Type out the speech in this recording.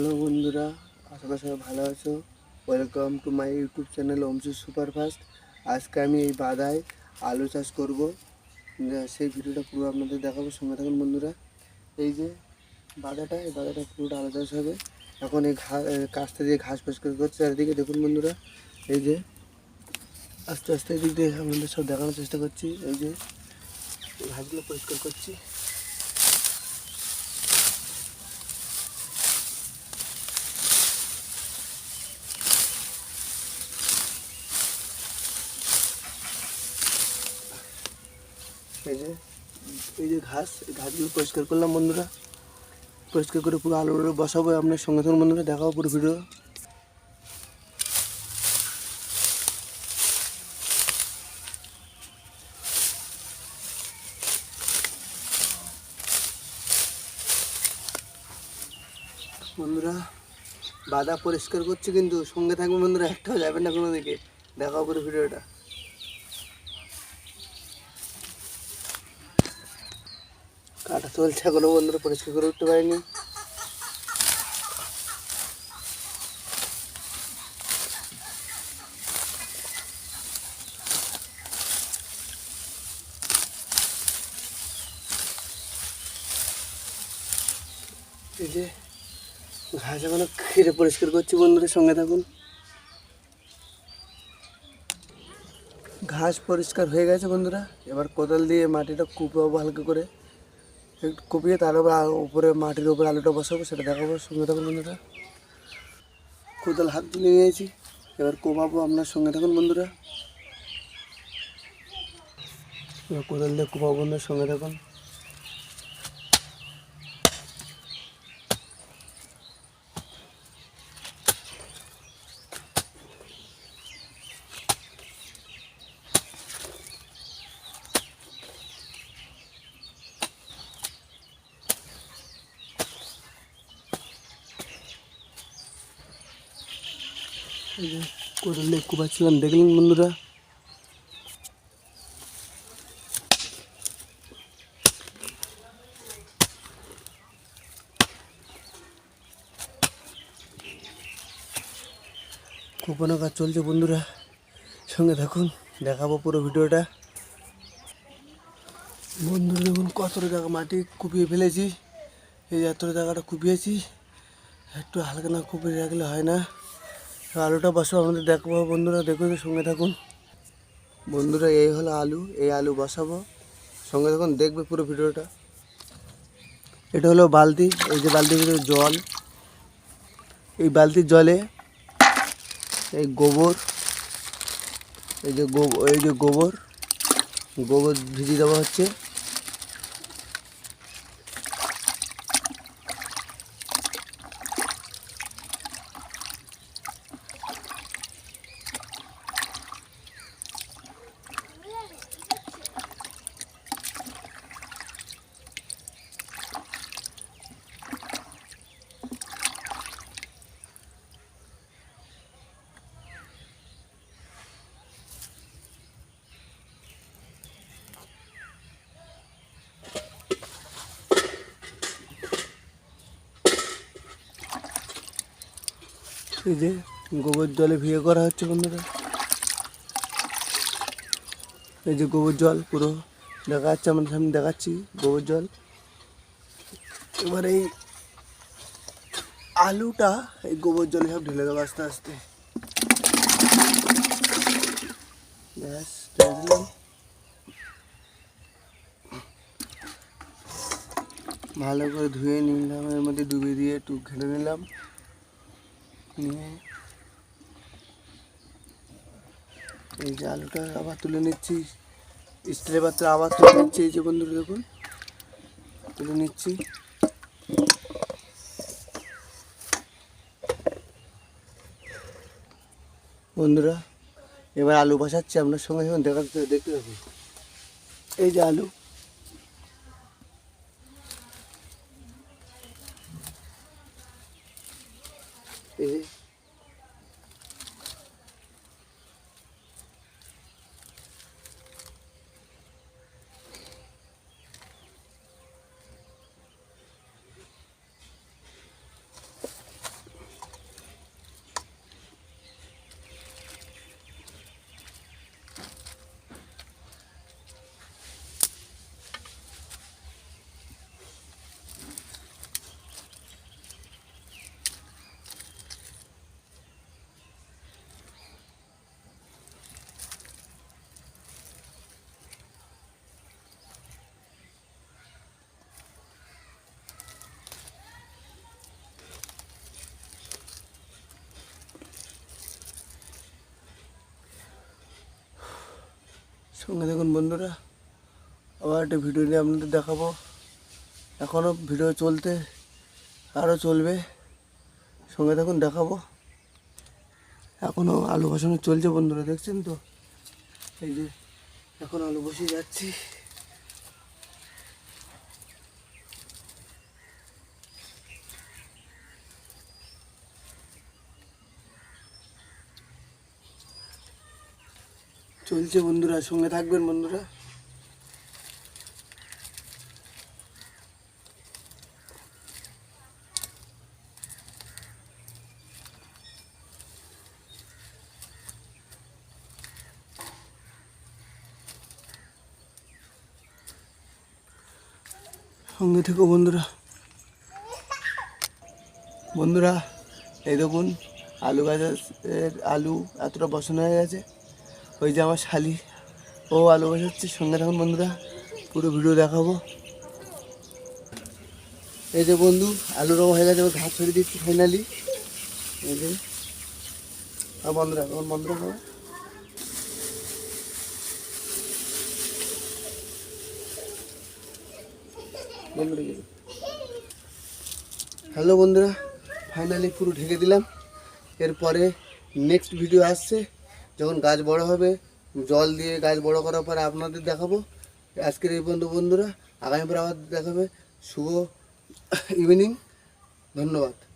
Hello বন্ধুরা, আশা করি সবাই ভালো আছো। Welcome to my YouTube channel অমসু superfast আজকে আমি এই বাদায় আলু চাষ করব। সেই ভিডিওটা পুরো আপনাদের দেখাবো, সঙ্গে থাকুন বন্ধুরা। এই যে বাদাটা এই বাদাটা পুরোটা আলু চাষ হবে। এখন এই ঘা কাছটা দিয়ে ঘাস পরিষ্কার করছে। চারিদিকে দেখুন বন্ধুরা, এই যে আস্তে আস্তে এদিক দিয়ে আপনাদের সব দেখানোর চেষ্টা করছি। এই যে ঘাসগুলো পরিষ্কার করছি। এই যে এই যে ঘাস, এই ঘাসগুলো পরিষ্কার করলাম বন্ধুরা। পরিষ্কার করে পুরো আলু আলু বসাবো আপনার সঙ্গে সঙ্গে বন্ধুরা, দেখাবো পুরো ভিডিও। বন্ধুরা, বাদা পরিষ্কার করছে কিন্তু, সঙ্গে থাকবে বন্ধুরা, একটাও যাবে না কোনো দিকে দেখাবো পুরো ভিডিওটা। কাটা চলছে এখনও বন্ধুরা, পরিষ্কার করে উঠতে পারিনি। এই যে ঘাস এখনও খেরে পরিষ্কার করছি বন্ধুদের সঙ্গে থাকুন। ঘাস পরিষ্কার হয়ে গেছে বন্ধুরা, এবার কোদাল দিয়ে মাটিটা কুপাবো হালকা করে। একটু কুপিয়ে তার উপরে উপরে মাটির উপরে আলুটা বসাবো, সেটা দেখাবো। সঙ্গে থাকুন বন্ধুরা। কোদাল হাত তুলে নিয়েছি। এবার কোপাবো আপনার সঙ্গে থাকুন বন্ধুরা। কোদাল দিয়ে কোপাবো বন্ধুর, সঙ্গে থাকুন। যে কোদাল দিয়ে দেখলেন বন্ধুরা? কোপানো কাজ চলছে বন্ধুরা। সঙ্গে থাকুন, দেখাবো পুরো ভিডিওটা। বন্ধুরা, দেখুন কতটা জায়গা মাটি কুপিয়ে ফেলেছি। এই এতটা জায়গাটা কুপিয়েছি, একটু হালকা না কুপিয়ে রাখলে হয় না। আলুটা বসাবো, আমাদের দেখব বন্ধুরা দেখুন সঙ্গে থাকুন। বন্ধুরা, এই হলো আলু, এই আলু বসাবো। সঙ্গে থাকুন, দেখবে পুরো ভিডিওটা। এটা হলো বালতি, এই যে ভিতরে জল। এই বালতির জলে এই গোবর, এই যে গোবর এই যে গোবর গোবর ভিজিয়ে দেওয়া হচ্ছে। এই যে গোবর জলে ভিয়ে করা হচ্ছে বন্ধুরা। এই যে গোবর জল পুরো দেখা যাচ্ছে আমাদের সামনে দেখাচ্ছি গোবর জল। এবার এই আলুটা এই গোবর জলে সব ঢেলে দেবো আস্তে আস্তে। ব্যাস ভালো করে ধুয়ে নিলাম, এর মধ্যে ডুবিয়ে দিয়ে একটু ঘেটে নিলাম। নিয়ে। এই যে আলুটা আবার তুলে নিচ্ছি। স্প্রে পাত্রে আবার তুলে নিচ্ছি। এই যে বন্ধুরা দেখুন, তুলে নিচ্ছি। বন্ধুরা, এবার আলু বসাচ্ছি। আপনার সঙ্গে সঙ্গে দেখা দেখতে থাকুন। এই যে আলু। এই যে সঙ্গে দেখুন বন্ধুরা। আবার একটা ভিডিও নিয়ে আপনাদের দেখাবো। এখনও ভিডিও চলতে আরও চলবে। সঙ্গে দেখুন দেখাবো। এখনও আলু বসানো চলছে বন্ধুরা, দেখছেন তো? এই যে এখন আলু বসিয়ে যাচ্ছি। চলছে বন্ধুরা, সঙ্গে থাকবেন বন্ধুরা। সঙ্গে থেকো বন্ধুরা। বন্ধুরা, এই দেখুন, আলু গাছের আলু এতটা বসানো হয়ে গেছে। ওই যে আমার শালি। ও আলু বসাচ্ছে সঙ্গে থাকুন বন্ধুরা, পুরো ভিডিও দেখাবো। এই যে বন্ধু আলুর হয়ে গেছে ঘাস ছেড়ে দিচ্ছি ফাইনালি এই যে। আর এখন খাব। হ্যালো বন্ধুরা ফাইনালি পুরো ঢেকে দিলাম। এরপরে নেক্সট ভিডিও আসছে। যখন গাছ বড় হবে, জল দিয়ে গাছ বড় করার পরে আপনাদের দেখাবো। আজকের এই পর্যন্ত বন্ধুরা, আগামী পর আবার দেখাবে। শুভ ইভিনিং ধন্যবাদ।